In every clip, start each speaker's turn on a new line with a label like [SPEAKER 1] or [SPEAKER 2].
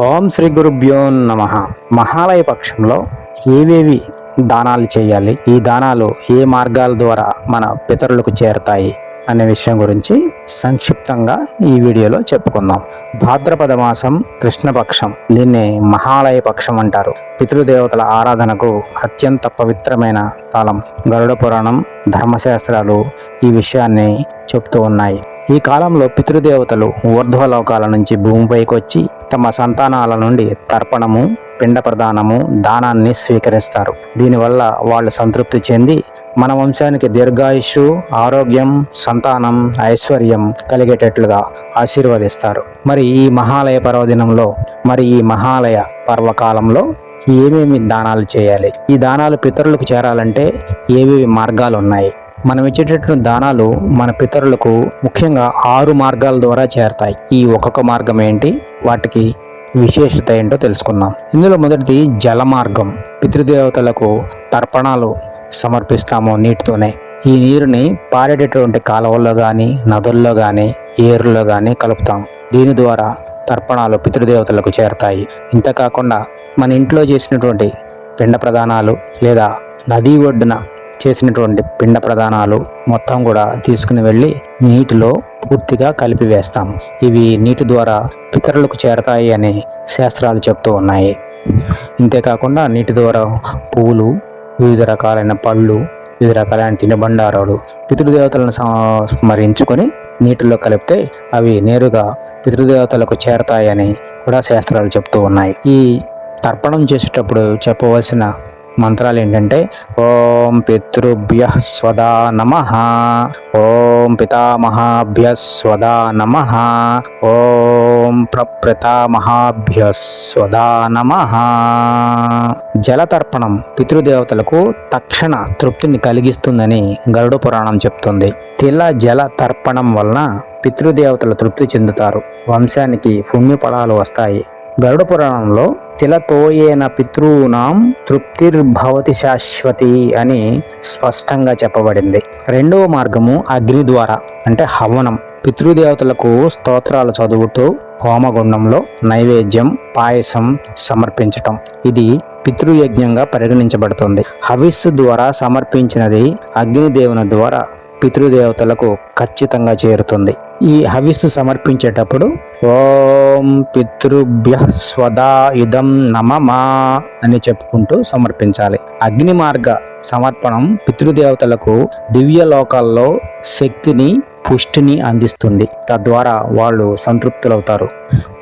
[SPEAKER 1] ఓం శ్రీ గురుభ్యో నమ. మహాలయ పక్షంలో ఏవేవి దానాలు చేయాలి? ఈ దానాలు ఏ మార్గాల ద్వారా మన పితరులకు చేరతాయి? అనే విషయం గురించి సంక్షిప్తంగా ఈ వీడియోలో చెప్పుకుందాం. భాద్రపద మాసం కృష్ణపక్షం. దీన్ని మహాలయ పక్షం అంటారు. పితృదేవతల ఆరాధనకు అత్యంత పవిత్రమైన కాలం. గరుడ పురాణం ధర్మశాస్త్రాలు ఈ విషయాన్ని చెప్తూ ఉన్నాయి. ఈ కాలంలో పితృదేవతలు ఊర్ధ్వలోకాల నుంచి భూమిపైకి వచ్చి తమ సంతానాల నుండి తర్పణము పిండ ప్రదానము దానాన్ని స్వీకరిస్తారు. దీనివల్ల వాళ్ళు సంతృప్తి చెంది మన వంశానికి దీర్ఘాయుషు ఆరోగ్యం సంతానం ఐశ్వర్యం కలిగేటట్లుగా ఆశీర్వదిస్తారు. మరి ఈ మహాలయ పర్వదినంలో మరి ఈ మహాలయ పర్వకాలంలో ఏమేమి దానాలు చేయాలి? ఈ దానాలు పితరులకు చేరాలంటే ఏవేవి మార్గాలు ఉన్నాయి మనం ఇచ్చేటటువంటి దానాలు మన పితరులకు ముఖ్యంగా ఆరు మార్గాల ద్వారా చేరతాయి. ఈ ఒక్కొక్క మార్గం ఏంటి? వాటికి విశేషత ఏంటో తెలుసుకుందాం. ఇందులో మొదటిది జల మార్గం పితృదేవతలకు తర్పణాలు సమర్పిస్తాము నీటితోనే. ఈ నీరుని పారేటటువంటి కాలువల్లో కానీ నదుల్లో కానీ ఏరుల్లో కానీ కలుపుతాం. దీని ద్వారా తర్పణాలు పితృదేవతలకు చేరతాయి. ఇంత కాకుండా మన ఇంట్లో చేసినటువంటి పిండ ప్రదానాలు లేదా నదీ ఒడ్డున చేసినటువంటి పిండ ప్రధానాలు మొత్తం కూడా తీసుకుని వెళ్ళి నీటిలో పూర్తిగా కలిపి వేస్తాం ఇవి నీటి ద్వారా పితరులకు చేరతాయి అని శాస్త్రాలు చెప్తూ ఉన్నాయి. ఇంతేకాకుండా నీటి ద్వారా పువ్వులు వివిధ రకాలైన పళ్ళు వివిధ రకాలైన తినుబండారాలు పితృదేవతలను స్మరించుకొని నీటిలో కలిపితే అవి నేరుగా పితృదేవతలకు చేరతాయని కూడా శాస్త్రాలు చెప్తూ ఉన్నాయి. ఈ తర్పణం చేసేటప్పుడు చెప్పవలసిన మంత్రాలు ఏంటంటే ఓం పితృభ్య స్వదా నమ ఓం పితామహాభ్య స్వదా నమ ఓం ప్రప్రతామహాభ్య స్వదా నమ. జలతర్పణం పితృదేవతలకు తక్షణ తృప్తిని కలిగిస్తుందని గరుడ పురాణం చెప్తుంది. తిల జల తర్పణం వలన పితృదేవతలు తృప్తి చెందుతారు. వంశానికి పుణ్యఫలాలు వస్తాయి. గరుడ పురాణంలో తిలతోయేన పితృనాం తృప్తిర్భవతి శాశ్వతి అని స్పష్టంగా చెప్పబడింది. రెండవ మార్గము అగ్ని ద్వారా అంటే హవనం. పితృదేవతలకు స్తోత్రాలు చదువుతూ హోమగుండంలో నైవేద్యం పాయసం సమర్పించటం. ఇది పితృయజ్ఞంగా పరిగణించబడుతుంది. హవిస్సు ద్వారా సమర్పించినది అగ్నిదేవుని ద్వారా పితృదేవతలకు ఖచ్చితంగా చేరుతుంది. ఈ హవిస్సు సమర్పించేటప్పుడు ఓం పితృభ్య స్వదా ఇదం నమమా అని చెప్పుకుంటూ సమర్పించాలి. అగ్ని మార్గ సమర్పణం పితృదేవతలకు దివ్య లోకాల్లో శక్తిని పుష్టిని అందిస్తుంది. తద్వారా వాళ్ళు సంతృప్తులవుతారు.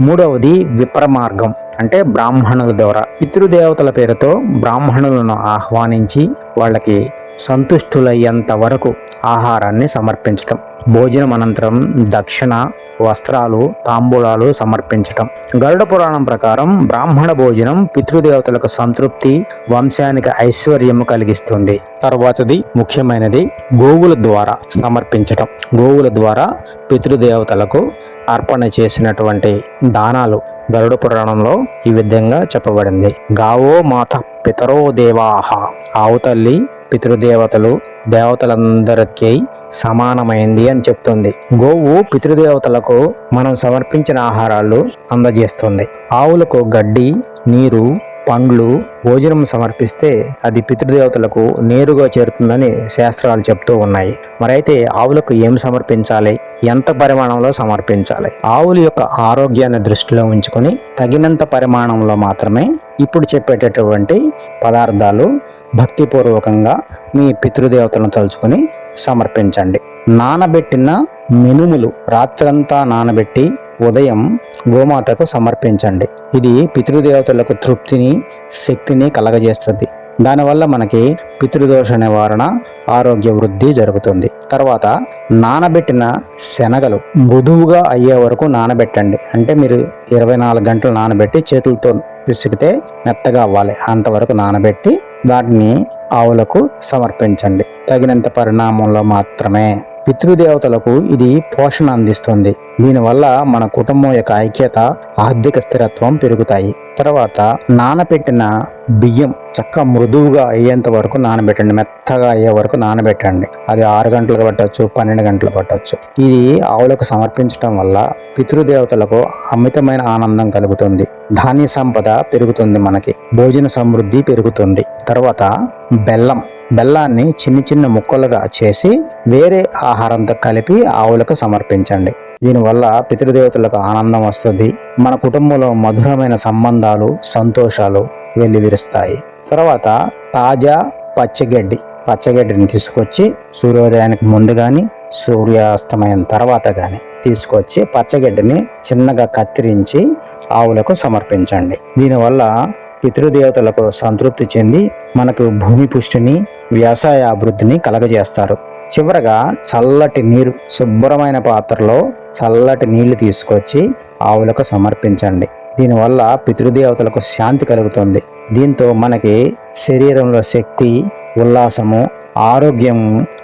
[SPEAKER 1] మూడవది విప్రమార్గం అంటే బ్రాహ్మణుల ద్వారా. పితృదేవతల పేరుతో బ్రాహ్మణులను ఆహ్వానించి వాళ్ళకి సంతుష్టులయ్యేంత వరకు ఆహారాన్ని సమర్పించటం. భోజనం అనంతరం దక్షిణ వస్త్రాలు తాంబూలాలు సమర్పించటం. గరుడ పురాణం ప్రకారం బ్రాహ్మణ భోజనం పితృదేవతలకు సంతృప్తి వంశానికి ఐశ్వర్యము కలిగిస్తుంది. తర్వాతది ముఖ్యమైనది గోవుల ద్వారా సమర్పించటం. గోవుల ద్వారా పితృదేవతలకు అర్పణ చేసినటువంటి దానాలు గరుడ పురాణంలో ఈ విధంగా చెప్పబడింది. గావో మాత పితరో దేవాహ. ఆవు తల్లి పితృదేవతలు దేవతలందరికీ సమానమైంది అని చెప్తుంది. గోవు పితృదేవతలకు మనం సమర్పించిన ఆహారాలు అందజేస్తుంది. ఆవులకు గడ్డి నీరు పండ్లు భోజనం సమర్పిస్తే అది పితృదేవతలకు నేరుగా చేరుతుందని శాస్త్రాలు చెప్తూ ఉన్నాయి. మరైతే ఆవులకు ఏం సమర్పించాలి? ఎంత పరిమాణంలో సమర్పించాలి? ఆవుల యొక్క ఆరోగ్యాన్ని దృష్టిలో ఉంచుకొని తగినంత పరిమాణంలో మాత్రమే ఇప్పుడు చెప్పేటటువంటి పదార్థాలు భక్తిపూర్వకంగా మీ పితృదేవతలను తలుచుకొని సమర్పించండి. నానబెట్టిన మినుములు రాత్రంతా నానబెట్టి ఉదయం గోమాతకు సమర్పించండి. ఇది పితృదేవతలకు తృప్తిని శక్తిని కలగజేస్తుంది. దానివల్ల మనకి పితృదోష నివారణ ఆరోగ్య వృద్ధి జరుగుతుంది. తర్వాత నానబెట్టిన శనగలు మృదువుగా అయ్యే వరకు నానబెట్టండి. అంటే మీరు ఇరవై నాలుగు గంటలు నానబెట్టి చేతులతో పిసికితే మెత్తగా అవ్వాలి. అంతవరకు నానబెట్టి వాటిని ఆవులకు సమర్పించండి. తగినంత పరిణామంలో మాత్రమే. పితృదేవతలకు ఇది పోషణ అందిస్తుంది. దీనివల్ల మన కుటుంబం యొక్క ఐక్యత ఆర్థిక స్థిరత్వం పెరుగుతాయి. తర్వాత నానబెట్టిన బియ్యం చక్క మృదువుగా అయ్యేంత వరకు నానబెట్టండి. మెత్తగా అయ్యే వరకు నానబెట్టండి. అది ఆరు గంటలకు పట్టవచ్చు పన్నెండు గంటలు పట్టవచ్చు ఇది ఆవులకు సమర్పించడం వల్ల పితృదేవతలకు అమితమైన ఆనందం కలుగుతుంది. ధాన్య సంపద పెరుగుతుంది మనకి. భోజన సమృద్ధి పెరుగుతుంది. తర్వాత బెల్లం. బెల్లాన్ని చిన్న చిన్న ముక్కలుగా చేసి వేరే ఆహారంతో కలిపి ఆవులకు సమర్పించండి. దీనివల్ల పితృదేవతలకు ఆనందం వస్తుంది. మన కుటుంబంలో మధురమైన సంబంధాలు సంతోషాలు వెల్లివిరుస్తాయి. తర్వాత తాజా పచ్చగడ్డి పచ్చగడ్డిని తీసుకొచ్చి సూర్యోదయానికి ముందు కానీ సూర్యాస్తమయం తర్వాత కానీ తీసుకొచ్చి పచ్చగడ్డిని చిన్నగా కత్తిరించి ఆవులకు సమర్పించండి. దీనివల్ల పితృదేవతలకు సంతృప్తి చెంది మనకు భూమి పుష్టిని వ్యవసాయ అభివృద్ధిని కలగజేస్తారు. చివరగా చల్లటి నీరు శుభ్రమైన పాత్రలో చల్లటి నీళ్ళు తీసుకొచ్చి ఆవులకు సమర్పించండి. దీనివల్ల పితృదేవతలకు శాంతి కలుగుతుంది. దీంతో మనకి శరీరంలో శక్తి ఉల్లాసము ఆరోగ్యం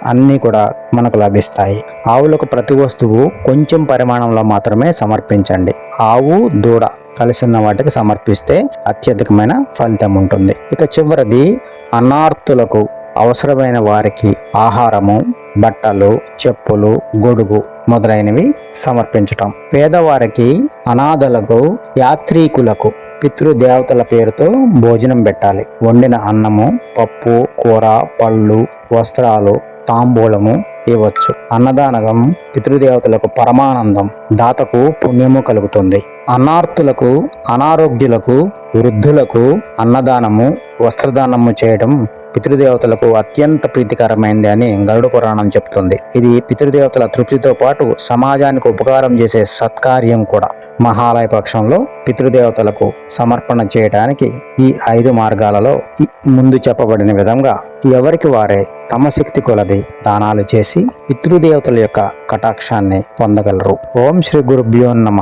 [SPEAKER 1] అన్నీ కూడా మనకు లభిస్తాయి. ఆవులకు ప్రతి వస్తువు కొంచెం పరిమాణంలో మాత్రమే సమర్పించండి. ఆవు దూడ కలిసిన వాటికి సమర్పిస్తే అత్యధికమైన ఫలితం ఉంటుంది. ఇక చివరిది అనార్థులకు అవసరమైన వారికి ఆహారము బట్టలు చెప్పులు గొడుగు మొదలైనవి సమర్పించటం. పేదవారికి అనాథలకు యాత్రికులకు పితృదేవతల పేరుతో భోజనం పెట్టాలి. వండిన అన్నము పప్పు కూర పళ్ళు వస్త్రాలు తాంబూలము ఇవ్వచ్చు. అన్నదానగం పితృదేవతలకు పరమానందం దాతకు పుణ్యము కలుగుతుంది. అనార్థులకు అనారోగ్యులకు వృద్ధులకు అన్నదానము వస్త్రదానము చేయడం పితృదేవతలకు అత్యంత ప్రీతికరమైంది అని గరుడ పురాణం చెప్తుంది. ఇది పితృదేవతల తృప్తితో పాటు సమాజానికి ఉపకారం చేసే సత్కార్యం కూడా. మహాలయ పక్షంలో పితృదేవతలకు సమర్పణ చేయడానికి ఈ ఐదు మార్గాలలో ముందు చెప్పబడిన విధంగా ఎవరికి వారే తమ శక్తి కొలది దానాలు చేసి పితృదేవతల యొక్క కటాక్షాన్ని పొందగలరు. ఓం శ్రీ గురుభ్యో నమ.